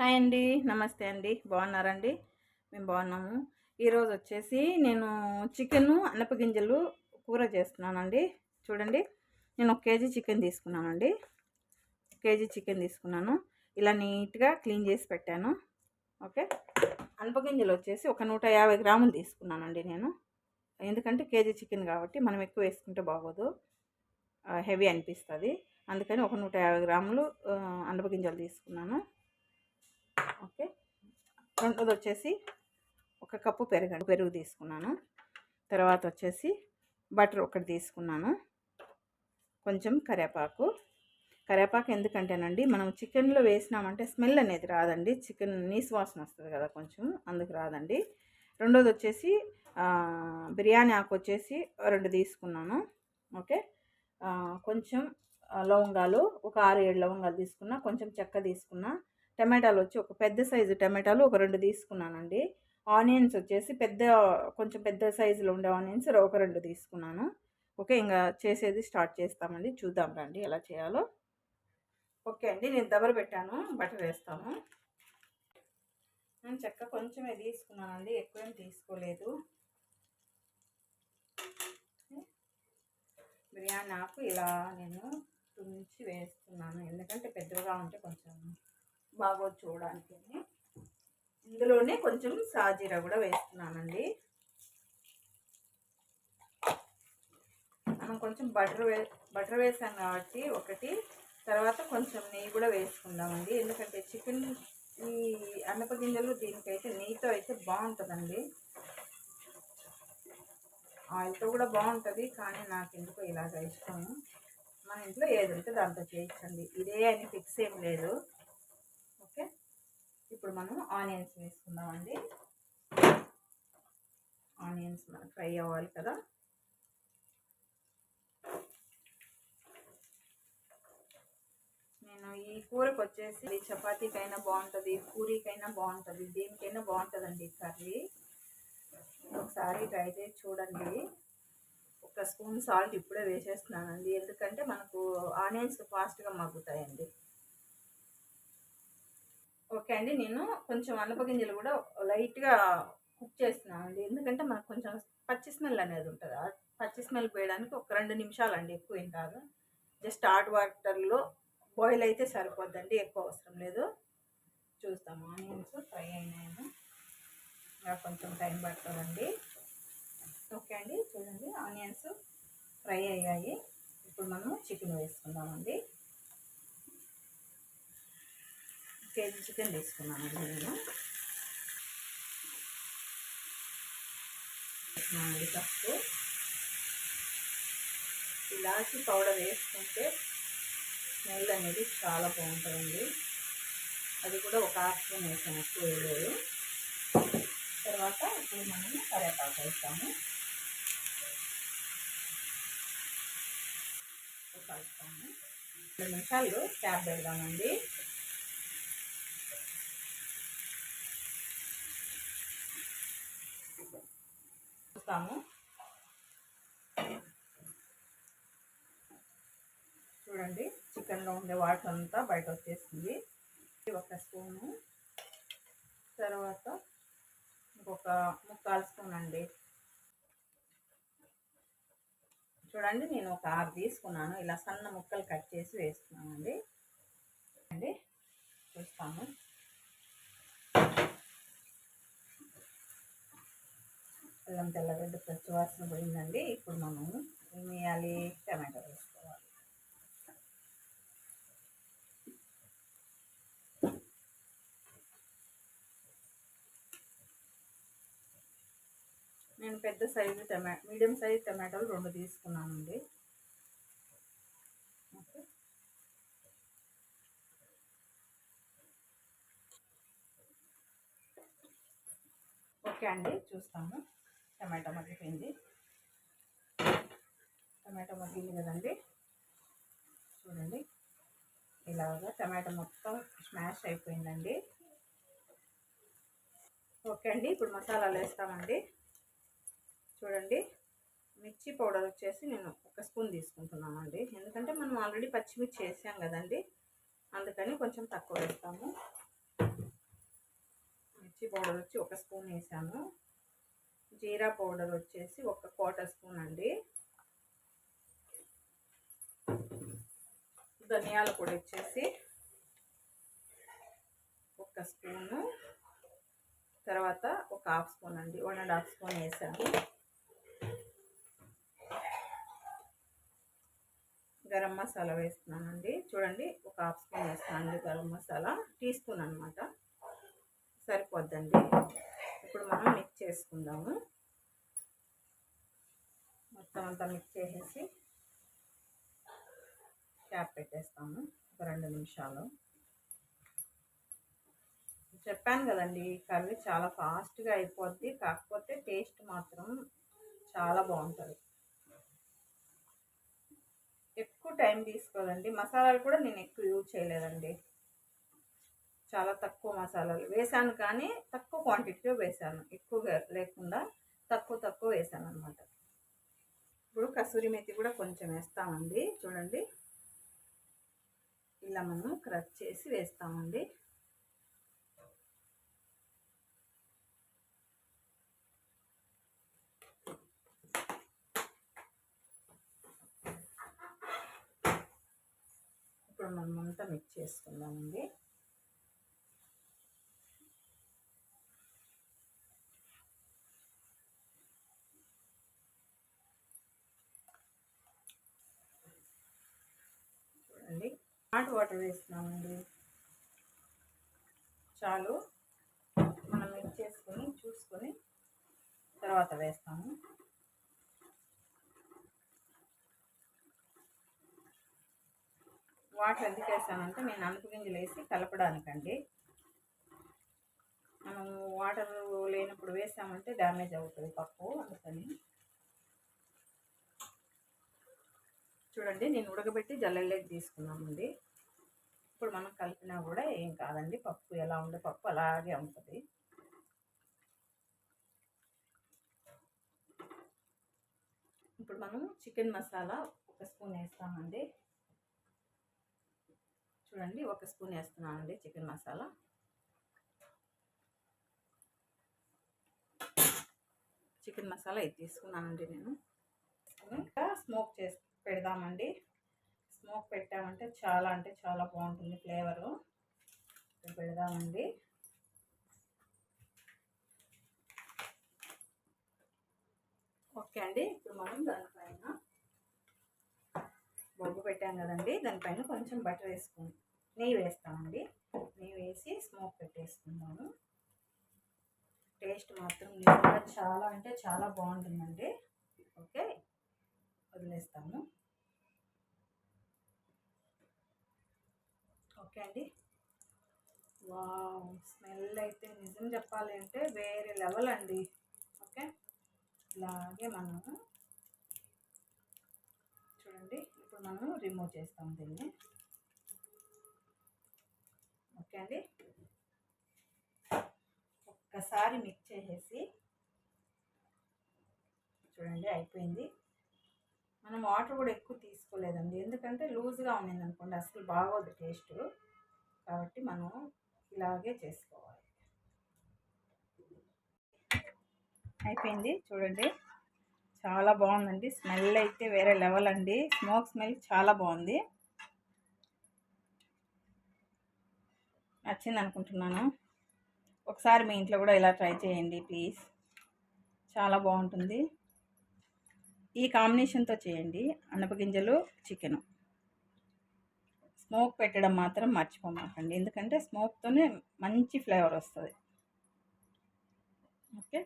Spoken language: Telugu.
హాయ్ అండి. నమస్తే అండి. బాగున్నారండి? మేము బాగున్నాము. ఈరోజు వచ్చేసి నేను చికెను అనపగింజలు కూర చేస్తున్నానండి. చూడండి. నేను ఒక కేజీ చికెన్ తీసుకున్నానండి. కేజీ చికెన్ తీసుకున్నాను. ఇలా నీట్గా క్లీన్ చేసి పెట్టాను. ఓకే. అనపగింజలు వచ్చేసి ఒక నూట యాభై గ్రాములు తీసుకున్నానండి నేను. ఎందుకంటే కేజీ చికెన్ కాబట్టి మనం ఎక్కువ వేసుకుంటే బాగోదు. హెవీ అనిపిస్తుంది. అందుకని ఒక నూట యాభై గ్రాములు అనపగింజలు తీసుకున్నాను. ఓకే. రెండోది వచ్చేసి ఒక కప్పు పెరుగు పెరుగు తీసుకున్నాను. తర్వాత వచ్చేసి బటర్ ఒకటి తీసుకున్నాను. కొంచెం కరివేపాకు కరివేపాకు ఎందుకంటేనండి మనం చికెన్లో వేసినామంటే స్మెల్ అనేది రాదండి. చికెన్ నీసు వాసన వస్తుంది కదా కొంచెం అందుకు రాదండి. రెండోది వచ్చేసి బిర్యానీ ఆకు వచ్చేసి రెండు తీసుకున్నాను. ఓకే. కొంచెం లవంగాలు ఒక ఆరు ఏడు లవంగాలు తీసుకున్నా కొంచెం చెక్క తీసుకున్నా టమాటాలు వచ్చి ఒక పెద్ద సైజు టమాటాలు ఒక రెండు తీసుకున్నానండి. ఆనియన్స్ వచ్చేసి పెద్ద కొంచెం పెద్ద సైజులో ఉండే ఆనియన్స్ ఒక రెండు తీసుకున్నాను. ఓకే ఇంకా చేసేది స్టార్ట్ చేస్తామండి. చూద్దాం రండి ఎలా చేయాలో. ఓకే అండి నేను దబర పెట్టాను బటర్ వేస్తాము నేను చెక్క కొంచెమే తీసుకున్నానండి ఎక్కువేం తీసుకోలేదు. బిర్యానీ ఆకు ఇలా నేను తుంచి వేస్తున్నాను ఎందుకంటే పెద్దగా ఉంటే కొంచెం బాగా చూడడానికి ఇందులోనే కొంచెం సాజీరా కూడా వేస్తున్నానండి. మనం కొంచెం బటర్ వే బటర్ వేసాం కాబట్టి ఒకటి తర్వాత కొంచెం నెయ్యి కూడా వేసుకుందామండి. ఎందుకంటే చికెన్ ఈ అన్నప గింజలు దీనికైతే నెయ్యితో అయితే బాగుంటుందండి. ఆయిల్తో కూడా బాగుంటుంది కానీ నాకు ఎందుకో ఇలాగ ఇష్టము. మన ఇంట్లో ఏది ఉంటే దాంతో చేయించండి. ఇదే అని ఫిక్స్ ఏం లేదు. ఇప్పుడు మనం ఆనియన్స్ వేసుకుందామండి. ఆనియన్స్ మనకు ఫ్రై అవ్వాలి కదా. నేను ఈ కూరకు వచ్చేసి చపాతీకైనా బాగుంటుంది పూరీకైనా బాగుంటుంది దేనికైనా బాగుంటుందండి కర్రీ. ఒకసారి ట్రై చేసి చూడండి. ఒక స్పూన్ సాల్ట్ ఇప్పుడే వేసేస్తున్నానండి. ఎందుకంటే మనకు ఆనియన్స్ ఫాస్ట్గా మగ్గుతాయండి. ఓకే అండి. నేను కొంచెం అన్నపగింజలు కూడా లైట్గా కుక్ చేస్తున్నాను అండి ఎందుకంటే మనకు కొంచెం పచ్చి స్మెల్ అనేది ఉంటుంది. పచ్చి స్మెల్ పోయడానికి ఒక రెండు నిమిషాలు అండి ఎక్కువ ఏం కాదు. జస్ట్ హాట్ వాటర్లో బాయిల్ అయితే సరిపోద్దండి. ఎక్కువ అవసరం లేదు. చూస్తాము ఆనియన్స్ ఫ్రై అయినాయను. ఇంకా కొంచెం టైం పడుతుందండి. ఓకే అండి. చూడండి. ఆనియన్స్ ఫ్రై అయ్యాయి. ఇప్పుడు మనం చికెన్ వేసుకుందామండి. కేజీ చికెన్ తీసుకున్నానండి నేను. వేసుకున్నానండి ఫస్ట్ ఇలాచి పౌడర్ వేసుకుంటే స్మెల్ అనేది చాలా బాగుంటుందండి. అది కూడా ఒక హాఫ్ స్పూన్ వేసాను ఎక్కువ వేయలేదు. తర్వాత ఇప్పుడు మనం కరేపాకు వేస్తాము. కలుపుతాము. రెండు నిమిషాలు క్యాబ్ పెడదామండి. చూస్తాము చూడండి చికెన్లో ఉండే వాటర్ అంతా బయట వచ్చేసింది ఒక స్పూను. తర్వాత ఇంకొక ముక్కాలు స్పూన్ అండి. చూడండి నేను ఒక ఆరు తీసుకున్నాను. ఇలా సన్న ముక్కలు కట్ చేసి వేస్తున్నామండి అండి చూస్తాము. అల్లం తెల్లగడ్డ పచ్చి వాసన పోయిందండి. ఇప్పుడు మనం ఏం వేయాలి టమాటో వేసుకోవాలి. నేను పెద్ద సైజు టమా మీడియం సైజు టమాటోలు రెండు తీసుకున్నానండి. ఓకే. అండి చూస్తాము టమాటా మగ్గిపోయింది. టమాటా మగ్గింది కదండి. చూడండి. ఇలాగా టమాటా మొత్తం స్మాష్ అయిపోయిందండి. ఓకే అండి ఇప్పుడు మసాలాలు వేస్తామండి. చూడండి. మిర్చి పౌడర్ వచ్చేసి నేను ఒక స్పూన్ తీసుకుంటున్నామండి. ఎందుకంటే మనం ఆల్రెడీ పచ్చిమిర్చి వేసాం కదండి. అందుకని కొంచెం తక్కువ వేస్తాము. మిర్చి పౌడర్ వచ్చి ఒక స్పూన్ వేసాము. జీరా పౌడర్ వచ్చేసి ఒక క్వార్టర్ స్పూన్ అండి. ధనియాల పొడి వచ్చేసి ఒక స్పూను. తర్వాత ఒక హాఫ్ స్పూన్ అండి. వన్ అండ్ హాఫ్ స్పూన్ వేసాను గరం మసాలా వేస్తున్నానండి. చూడండి ఒక హాఫ్ స్పూన్ వేస్తున్నానండి గరం మసాలా. టీ స్పూన్ అనమాట సరిపోద్దండి. ఇప్పుడు మనం మిక్స్ చేసుకుందాము. మొత్తం అంతా మిక్స్ చేసేసి క్యాప్ పెట్టేస్తాము. ఒక రెండు నిమిషాలు. చెప్పాను కదండి కర్రీ చాలా ఫాస్ట్గా అయిపోద్ది. కాకపోతే టేస్ట్ మాత్రం చాలా బాగుంటుంది. ఎక్కువ టైం తీసుకోదండి. మసాలాలు కూడా నేను ఎక్కువ యూజ్ చేయలేదండి. చాలా తక్కువ మసాలాలు వేసాను కానీ తక్కువ క్వాంటిటీలో వేసాను. ఎక్కువగా లేకుండా తక్కువ తక్కువ వేసాను అనమాట ఇప్పుడు కసూరి మెతి కూడా కొంచెం వేస్తామండి. చూడండి. ఇలా మనం క్రచ్ చేసి వేస్తామండి. ఇప్పుడు మనమంతా మిక్స్ చేసుకుందామండి చూడండి హాట్ వాటర్ వేస్తున్నామండి. చాలు. మనం మిక్స్ చేసుకొని చూసుకొని తర్వాత వేస్తాము. వాటర్ ఎందుకు వేసానంటే నేను అనుపు గింజలు వేసి కలపడానికండి. మనం వాటర్ లేనప్పుడు వేసామంటే డ్యామేజ్ అవుతుంది పప్పు అందుకని. చూడండి నేను ఉడకబెట్టి జల్లెల్లోకి తీసుకున్నామండి. ఇప్పుడు మనం కలిపినా కూడా ఏం కాదండి. పప్పు ఎలా ఉండే పప్పు అలాగే ఉంటుంది. ఇప్పుడు మనం చికెన్ మసాలా ఒక స్పూన్ వేస్తామండి. చూడండి ఒక స్పూన్ వేస్తున్నానండి చికెన్ మసాలా. చికెన్ మసాలా ఇది తీసుకున్నానండి నేను. ఇంకా స్మోక్ చేసి పెడదామండి. స్మోక్ పెట్టామంటే చాలా అంటే చాలా బాగుంటుంది ఫ్లేవరు. పెడదామండి. ఓకే అండి ఇప్పుడు మనం దానిపైన బొగ్గు పెట్టాం కదండి దానిపైన కొంచెం బటర్ వేసుకుని నెయ్యి వేస్తామండి. నెయ్యి వేసి స్మోక్ పెట్టేసుకుందాము. టేస్ట్ మాత్రం నిజంగా చాలా అంటే చాలా బాగుంటుందండి. ఓకే వదిలేస్తాము. ఓకే అండి. వా స్మెల్ అయితే నిజం చెప్పాలి అంటే వేరే లెవెల్ అండి. ఓకే? ఇలాగే మనము చూడండి ఇప్పుడు మనం రిమూవ్ చేస్తాం దీన్ని. ఓకే అండి? ఒక్కసారి మిక్స్ చేసేసి చూడండి అయిపోయింది. మనం వాటర్ కూడా ఎక్కువ తీసుకోలేదండి. ఎందుకంటే లూజ్గా ఉన్నింది అనుకోండి అసలు బాగోదు టేస్ట్ కాబట్టి మనం ఇలాగే చేసుకోవాలి. అయిపోయింది చూడండి. చాలా బాగుందండి. స్మెల్ అయితే వేరే లెవెల్ అండి. స్మోక్ స్మెల్ చాలా బాగుంది. నచ్చింది అనుకుంటున్నాను. ఒకసారి మీ ఇంట్లో కూడా ఇలా ట్రై చేయండి ప్లీజ్. చాలా బాగుంటుంది. ఈ కాంబినేషన్తో చేయండి. అనపగింజలు చికెను. స్మోక్ పెట్టడం మాత్రం మర్చిపోమాకండి. ఎందుకంటే స్మోక్తోనే మంచి ఫ్లేవర్ వస్తుంది. ఓకే?